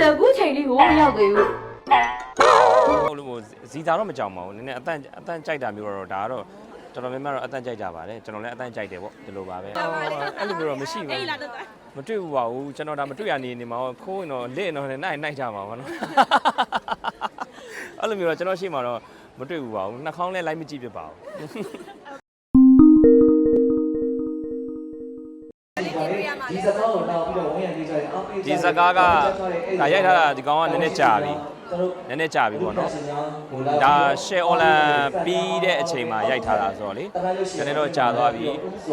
လည်းအခုချိန်လေးကိုမရောက်သေးဘူးဟုတ်လို့ဇီတာတော့မကြောက်ပါဘူးနည်းနည်းအတန်အတန်ကြိုက်တာမျိုးတော့ဒါကတော့တော်တော်များများတော့အတန်ကြိုက်ကြပါတယ်ကျွန်တော်လည်းအတန်ကြိုက်တယ်ပေါ့ဒီလိုပါပဲအဲ့လိုမျိုးတော့မရှိဘူးမတွေ့ဘူးပါဘူးကျွန်တော်ဒါမတွေ့ရနေနေမှာခိုးရင်တော့လက်တော့လည်းနိုင်နိုင်ကြပါဘောနော်အဲ့လိုမျိုးတော့ကျွန်တော်ရှိမှာတော့မတွေ့ဘူးပါဘူးနှာခေါင်းလည်းလိုက်မကြည့်ဖြစ်ပါဘူး ဒီစကားကဒါရိုက်ထားတာဒီကောင်ကနည်းနည်းကြာပြီကျွန်တော်နည်းနည်းကြာပြီပေါ့နော်ဟိုဒါ share online ပြီးတဲ့အချိန်မှာရိုက်ထားတာဆိုတော့လေနည်းနည်းတော့ကြာသွားပြီ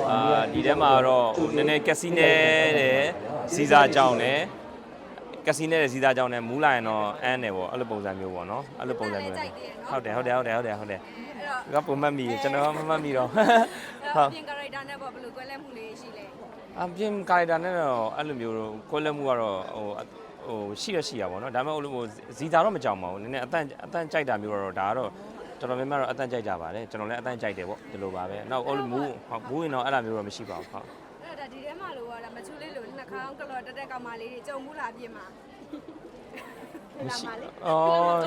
အာဒီထဲမှာတော့ဟိုနည်းနည်းကက်စီနဲတဲ့စီစာကြောင်းနဲ့ကက်စီနဲတဲ့စီစာကြောင်းနဲ့မူးလာရင်တော့အန်းတယ်ပေါ့အဲ့လိုပုံစံမျိုးပေါ့နော်အဲ့လိုပုံစံမျိုးဟုတ်တယ်ဟုတ်တယ်ဟုတ်တယ်ဟုတ်တယ်ဟုတ်တယ်အဲ့တော့ကပုံမှတ်မိကျွန်တော်မမှတ်မိတော့အဲ့ဟုတော့တ်ပြင် character နဲ့ပေါ့ဘယ်လိုကွဲလဲမှုလေးရှိလဲ အပြင်ကာရီတာနဲ့တော့အဲ့လိုမျိုးတော့ကိုယ်လက်မှုကတော့ဟိုဟိုရှိရရှိရပါတော့ဒါပေမဲ့ဟိုလိုဇီတာတော့မကြောက်ပါဘူးနည်းနည်းအတန်အတန်ကြိုက်တာမျိုးတော့ဒါကတော့တော်တော်များများတော့အတန်ကြိုက်ကြပါတယ်ကျွန်တော်လည်းအတန်ကြိုက်တယ်ပေါ့ဒီလိုပါပဲနောက်ဟိုလိုမူးဟုတ်ဘူးရင်တော့အဲ့လိုမျိုးတော့မရှိပါဘူးဟုတ်အဲ့တော့ဒါဒီထဲမှာလို့ကတော့မချူလေးလို့နှာခေါင်းကလော်တက်တက်ကောင်မလေးတွေကြုံမှုလားပြင်မှာမရှိအော်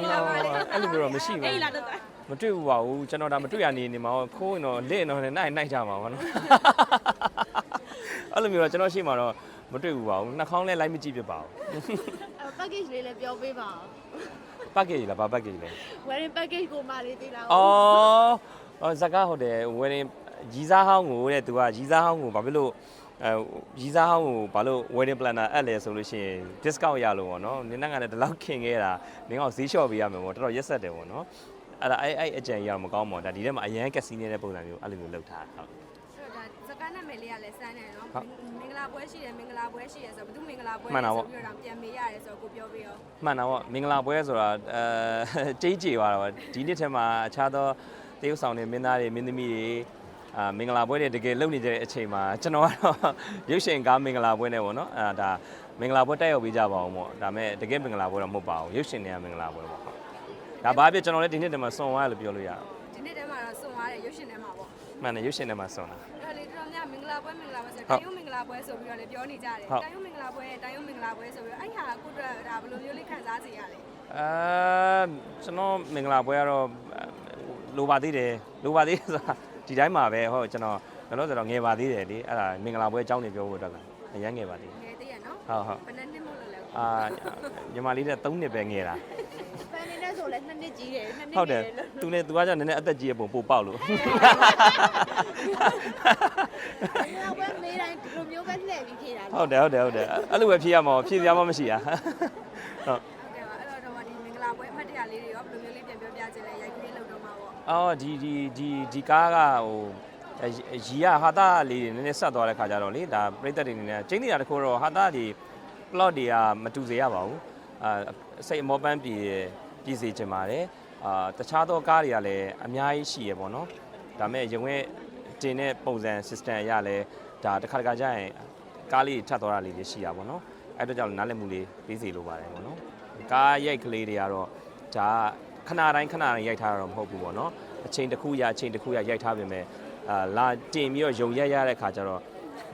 အဲ့လိုမျိုးတော့မရှိဘူးမတွေ့ဘူးပါဘူးကျွန်တော်ဒါမတွေ့ရနေနေမှာခိုးရင်တော့လက်တော့လည်းနိုင်နိုင်ကြမှာပါနော် အဲ့လိုမျိုးတော့ကျွန်တော်ရှိမှာတော့မတွေ့ဘူးပါဘူးနှာခေါင်းလည်းလိုက်မကြည့်ဖြစ်ပါဘူး အဲ့ package လေးလည်းပြောပေးပါဦး package လားဘာ package လဲ wedding package ကိုမလေးသိလားအော်အော်ဇကာဟုတ်တယ်ဝယ်ရင်ရီစားဟောင်းကိုတဲ့သူကရီစားဟောင်းကိုဘာဖြစ်လို့အဲရီစားဟောင်းကိုဘာလို့ wedding planner အပ်လဲဆိုလို့ရှိရင် discount ရလို့ပေါ့နော်နင်းကလည်းဒီလောက်ခင်ခဲ့တာနင်းကဈေးလျှော့ပေးရမယ်ပေါ့တော်တော်ရက်ဆက်တယ်ပေါ့နော်အဲ့ဒါအဲ့အဲ့အကြံကြီးကတော့မကောင်းပါဘူးဒါဒီထဲမှာအရန်ကက်စီနေတဲ့ပုံစံမျိုးအဲ့လိုမျိုးလုပ်ထားတာဟုတ်အဲ့တော့ဒါစကားနာ မည်လေးကလည်းစမ်းတယ်နော်ဟုတ်မင်္ဂလာပွဲရှိတယ်မင်္ဂလာပွဲရှိတယ်ဆိုတော့ဘယ်သူမင်္ဂလာပွဲမှန်တာပေါ့ ဆိုပြီးတော့ပြန်မေးရတယ်ဆိုတော့ကိုပြောပြရောမှန်တာပေါ့မင်္ဂလာပွဲဆိုတာအဲကြေးကြေသွားတာပေါ့ဒီနှစ်ထဲမှာအခြားသောတရုတ်ဆောင်တွေမင်းသားတွေမင်းသမီးတွေအာမင်္ဂလာပွဲတွေတကယ်လုပ်နေတဲ့အချိန်မှာကျွန်တော်ကတော့ရုပ်ရှင်ကားမင်္ဂလာပွဲနဲ့ပေါ့နော်အာဒါမင်္ဂလာပွဲတက်ရောက်ပေးကြပါအောင်ပေါ့ဒါပေမဲ့တကယ်မင်္ဂလာပွဲတော့မဟုတ်ပါဘူးရုပ်ရှင်တွေကမင်္ဂလာပွဲပေါ့ဟုတ်ဒါဘာဖြစ်ကျွန်တော်လည်းဒီနှစ်ထဲမှာစွန်သွားတယ်လို့ပြောလို့ရအောင်ဒီနေ့တည်းမှာတော့စွန်သွားတယ်ရုပ်ရှင်ထဲမှာပေါ့ မှန်တယ်ရုပ်ရှင်ထဲမှာစွန်တာ အဲ့ဒါလေတော်တော်များမင်္ဂလာပွဲမင်္ဂလာပွဲဆိုဟုတ်တိုင်းရုံမင်္ဂလာပွဲဆိုပြီးတော့လည်းပြောနေကြတယ်ဟုတ် တိုင်းရုံမင်္ဂလာပွဲတိုင်းရုံမင်္ဂလာပွဲဆိုပြီးတော့အဲ့ဟာကိုအတွက်ဒါဘယ်လိုမျိုးလေးခံစားစေရလဲအဲကျွန်တော်မင်္ဂလာပွဲကတော့လိုပါသေးတယ်လိုပါသေးတယ်ဆိုတာဒီတိုင်းမှာပဲဟုတ်ကျွန်တော်ကျွန်တော်ဆိုတော့ငယ်ပါသေးတယ်လေအဲ့ဒါမင်္ဂလာပွဲအကြောင်းတွေပြောဖို့အတွက်ကအရန်ငယ်ပါသေးတယ်ငယ်သေးရနော်ဟုတ်ဟုတ်ဘယ်နှစ်နှစ်မို့လို့လဲအာညီမလေးတဲ့3နှစ်ပဲငယ်တာဖ န်နေနဲ့ဆိုလည်းနှစ်နှစ်ကြီးတယ်နှစ်နှစ်ဟုတ်တယ်ငယ်လို့သူနဲ့သူကကြောင့်နည်းနည်းအသက်ကြီးရပုံပို့ပေါက်လို့ဒီကပွဲမေးတိုင်းဒီလိုမျိုးပဲလှည့်ပြီးဖြေတာဟုတ်တယ်ဟုတ်တယ်ဟုတ်တယ်အဲ့လိုပဲဖြေရမှာဖြေစရာမှမရှိတာဟုတ်ဟုတ်ကဲ့ပါအဲ့တော့တော့ဒီမင်္ဂလာပွဲအမှတ်တရလေးတွေရောဘယ်လိုမျိုးလေးပြန်ပြောပြခြင်းလဲရိုက်ခွေးလောက်တော့မှာပေါ့အော်ဒီဒီဒီဒီကားကဟိုရီရဟာတာလေးတွေနည်းနည်းဆက်သွားတဲ့ခါကျတော့လေဒါပြိသက်တွေအနေနဲ့ကျင်းနေတာတခုတော့ဟာတာတွေ plot တွေကမတူစေရပါဘူးအာစိတ်အမောပန်းပြည် ပြည်စေချင်ပါတယ်အာတခြားသောကားတွေကလည်းအများကြီးရှိရပေါ့နော်ဒါမဲ့ရုံရဲ့တင်တဲ့ပုံစံ system အရလဲဒါတစ်ခါတစ်ခါကျရင်ကားလေးထပ်သွားတာလေးတွေရှိရပါတော့အဲ့တော့ကြောင့်နားလည်မှုလေးပေးစီလိုပါတယ်ပေါ့နော်ကားရိုက်ကလေးတွေကတော့ဒါခဏတိုင်းခဏတိုင်းရိုက်ထားတာတော့မဟုတ်ဘူးပေါ့နော်အချိန်တစ်ခုရအချိန်တစ်ခုရရိုက်ထားပြင်မဲ့အာလာတင်ပြီးတော့ယုံရက်ရတဲ့ခါကျတော့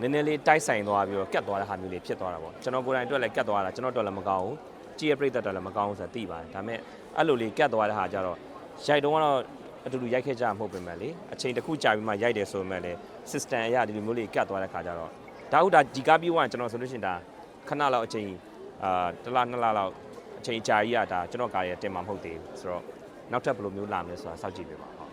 နည်းနည်းလေးတိုက်ဆိုင်သွားပြီးတော့ကတ်သွားတဲ့ဟာမျိုးလေးဖြစ်သွားတာပေါ့ကျွန်တော်ကိုယ်တိုင်အတွက်လည်းကတ်သွားတာကျွန်တော်အတွက်လည်းမကောင်းဘူး ကြည့်ရပြိတ္တအတွက်လည်းမကောင်းဘူးဆိုတာသိပါတယ်ဒါပေမဲ့အဲ့လိုလေးကတ်သွားတဲ့ဟာကျတော့ရိုက်တော့ကတော့အတူတူရိုက်ခဲ့ကြမှာမဟုတ်ပြင်မဲ့လေအချိန်တစ်ခုကြာပြီးမှရိုက်တယ်ဆိုပေမဲ့လေ system အရဒီလိုမျိုးလေးကတ်သွားတဲ့ခါကျတော့ဒါဟုတ်ဒါဒီကားပြီးသွားရင်ကျွန်တော်ဆိုလို့ရှိရင်ဒါခဏလောက်အချိန်အာတစ်လနှစ်လလောက်အချိန်ကြာကြီးရတာကျွန်တော်ကားရတင်မှာမဟုတ်သေးဘူးဆိုတော့နောက်ထပ်ဘယ်လိုမျိုးလာမလဲဆိုတာစောင့်ကြည့်ပေးပါဟုတ်